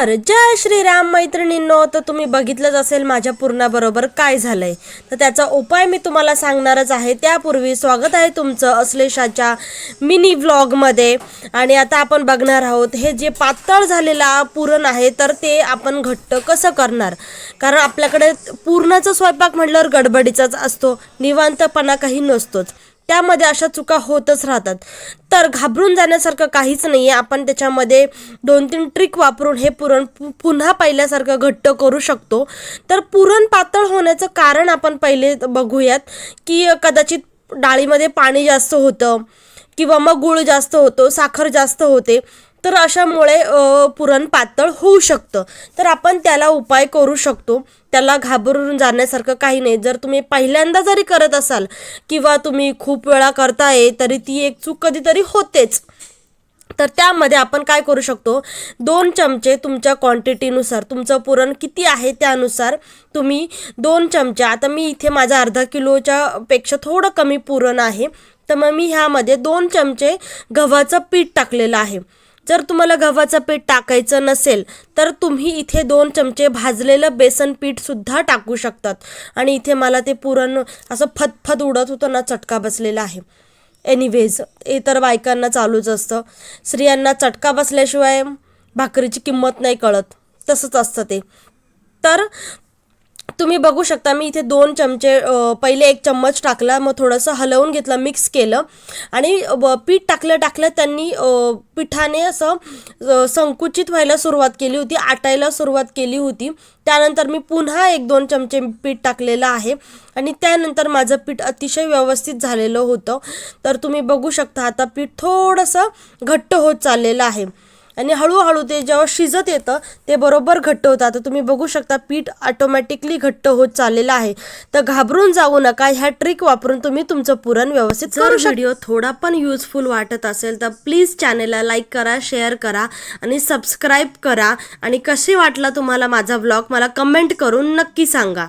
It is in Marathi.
तर जय श्रीराम मैत्रिणींनो तर तुम्ही बघितलंच असेल माझ्या पूर्णाबरोबर काय झालंय. तर त्याचा उपाय मी तुम्हाला सांगणारच आहे. त्यापूर्वी स्वागत आहे तुमचं अश्लेषाच्या मिनी व्लॉगमध्ये. आणि आता आपण बघणार आहोत हे जे पातळ झालेला पुरण आहे तर ते आपण घट्ट कसं करणार? कारण आपल्याकडे पूर्णाचा स्वयंपाक म्हटल्यावर गडबडीचाच असतो निवांतपणा काही नसतोच. त्यामध्ये अशा चुका होतच राहतात. तर घाबरून जाण्यासारखं काहीच नाही आहे आपण त्याच्यामध्ये दोन तीन ट्रिक वापरून हे पुरण पु- पुन्हा पहिल्यासारखं घट्ट करू शकतो. तर पुरण पातळ होण्याचं कारण आपण पहिले बघूयात की कदाचित डाळीमध्ये पाणी जास्त होतं किंवा मग गुळ जास्त होतो साखर जास्त होते. तर अशामुळे पुरण पातळ होऊ शकतं. तर आपण त्याला उपाय करू शकतो. त्याला घाबरून जाण्यासारखं काही नाही. जर तुम्ही पहिल्यांदा जरी करत असाल किंवा तुम्ही खूप वेळा करताय तरी ती एक चूक कधीतरी होतेच. तर त्यामध्ये आपण काय करू शकतो? दोन चमचे तुमच्या क्वांटिटीनुसार तुमचं पुरण किती आहे त्यानुसार तुम्ही दोन चमचे आता मी इथे माझा अर्धा किलोच्या पेक्षा थोडं कमी पुरण आहे. तर मग मी ह्यामध्ये दोन चमचे गव्हाचं पीठ टाकलेलं आहे. जर तुम्हाला गव्हाचं पीठ टाकायचं नसेल तर तुम्ही इथे दोन चमचे भाजलेलं बेसन पीठसुद्धा टाकू शकतात. आणि इथे मला ते पुरण असं फतफत उडत होतं ना चटका बसलेला आहे. एनिवेज हे तर बायकांना चालूच असतं. स्त्रियांना चटका बसल्याशिवाय भाकरीची किंमत नाही कळत. तसंच असतं ते. तर तुम्ही बघू शकता मी इथे दोन चमचे पहिले एक चम्मच टाकला मग थोडंसं हलवून घेतलं मिक्स केलं. आणि पीठ टाकलं टाकलं त्यांनी पिठाने असं संकुचित व्हायला सुरुवात केली होती आटायला सुरुवात केली होती. त्यानंतर मी पुन्हा एक दोन चमचे पीठ टाकलेलं आहे. आणि त्यानंतर माझं पीठ अतिशय व्यवस्थित झालेलं होतं. तर तुम्ही बघू शकता आता पीठ थोडंसं घट्ट होत चाललेलं आहे. आणि हळूहळू ते जेव्हा शिजत येतं ते बरोबर घट्ट होतं. आता तुम्ही बघू शकता पीठ ऑटोमॅटिकली घट्ट होत चाललेलं आहे. तर घाबरून जाऊ नका ह्या ट्रिक वापरून तुम्ही तुमचं पुरण व्यवस्थित जर व्हिडिओ थोडा पण युजफुल वाटत असेल तर प्लीज चॅनेलला लाईक करा शेअर करा आणि सबस्क्राईब करा. आणि कशी वाटला तुम्हाला माझा व्लॉग मला कमेंट करून नक्की सांगा.